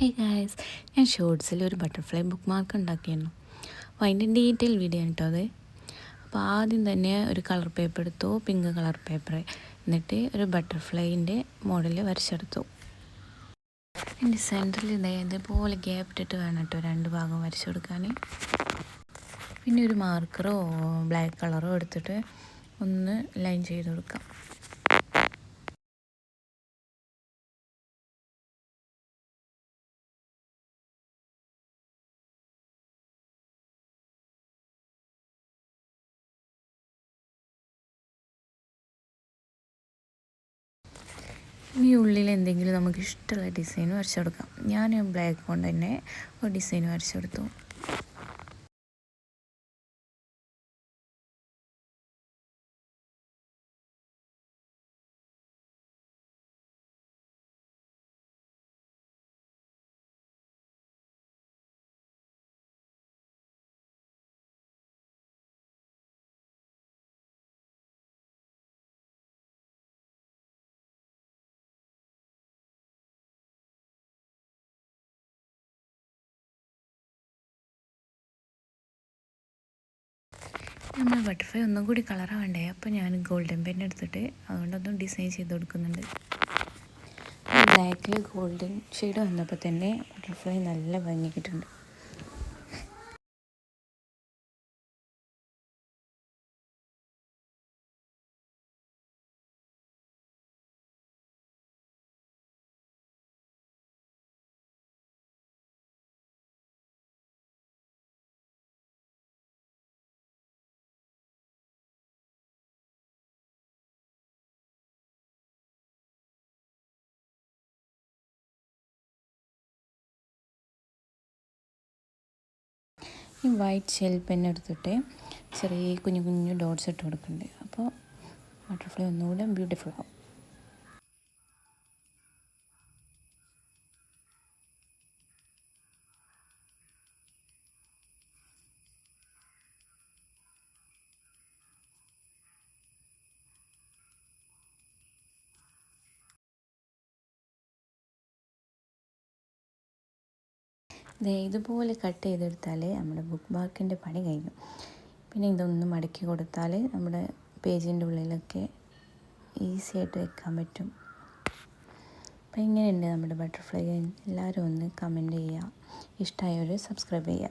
Hey guys ഞാൻ ഷോർട്സിൽ ഒരു butterfly book mark ഉണ്ടാക്കിയിരുന്നു. അപ്പോൾ അതിന്റെ ഡീറ്റെയിൽ വീഡിയോ കേട്ടോ അത്. അപ്പോൾ ആദ്യം തന്നെ ഒരു കളർ പേപ്പർ എടുത്തു പിങ്ക് കളർ പേപ്പർ എന്നിട്ട് ഒരു ബട്ടർഫ്ലൈന്റെ മോഡൽ വരച്ചെടുത്തു. എന്റെ സെന്ററിൽ ഇതേ ഇതേപോലെ ഗ്യാപ് ഇട്ടിട്ട് വേണം കേട്ടോ രണ്ട് ഭാഗം വരച്ചു കൊടുക്കാൻ. പിന്നെ ഒരു മാർക്കറോ ബ്ലാക്ക് കളറോ എടുത്തിട്ട് ഒന്ന് ലൈൻ ചെയ്ത് കൊടുക്കാം. ഈ ഉള്ളിൽ എന്തെങ്കിലും നമുക്ക് ഇഷ്ടമുള്ള ഡിസൈൻ വരച്ചു കൊടുക്കാം. ഞാൻ ബ്ലാക്ക് കൊണ്ട് തന്നെ ഒരു ഡിസൈൻ വരച്ചു കൊടുത്തു. നമ്മൾ ബട്ടർഫ്ലൈ ഒന്നും കൂടി കളറാവണ്ടേ അപ്പോൾ ഞാൻ ഗോൾഡൻ പെൻ എടുത്തിട്ട് അതുകൊണ്ടൊന്നും ഡിസൈൻ ചെയ്ത് കൊടുക്കുന്നുണ്ട്. ബ്ലാക്കിൽ ഗോൾഡൻ ഷെയ്ഡ് വന്നപ്പോൾ തന്നെ ബട്ടർഫ്ലൈ നല്ല ഭംഗി കിട്ടുന്നുണ്ട് ഈ വൈറ്റ് ഷെൽ പെൻ എടുത്തിട്ട് ചെറിയ കുഞ്ഞു കുഞ്ഞു ഡോട്ട്സ് ഇട്ട് കൊടുക്കുന്നുണ്ട്. അപ്പോൾ ബട്ടർഫ്ലൈ ഒന്നുകൂടെ ബ്യൂട്ടിഫുൾ ആവും. ദേ ഇതുപോലെ കട്ട് ചെയ്തെടുത്താൽ നമ്മുടെ ബുക്ക് മാർക്കിന്റെ പണി കഴിഞ്ഞു. പിന്നെ ഇതൊന്ന് മടക്കി കൊടുത്താൽ നമ്മുടെ പേജിന്റെ ഉള്ളിലൊക്കെ ഈസി ആയിട്ട് വെക്കാൻ പറ്റും. അപ്പോൾ ഇങ്ങനെയുണ്ട് നമ്മുടെ ബട്ടർഫ്ലൈ എല്ലാവരും ഒന്ന് കമന്റ് ചെയ്യുക. ഇഷ്ടമായവർ സബ്സ്ക്രൈബ് ചെയ്യുക.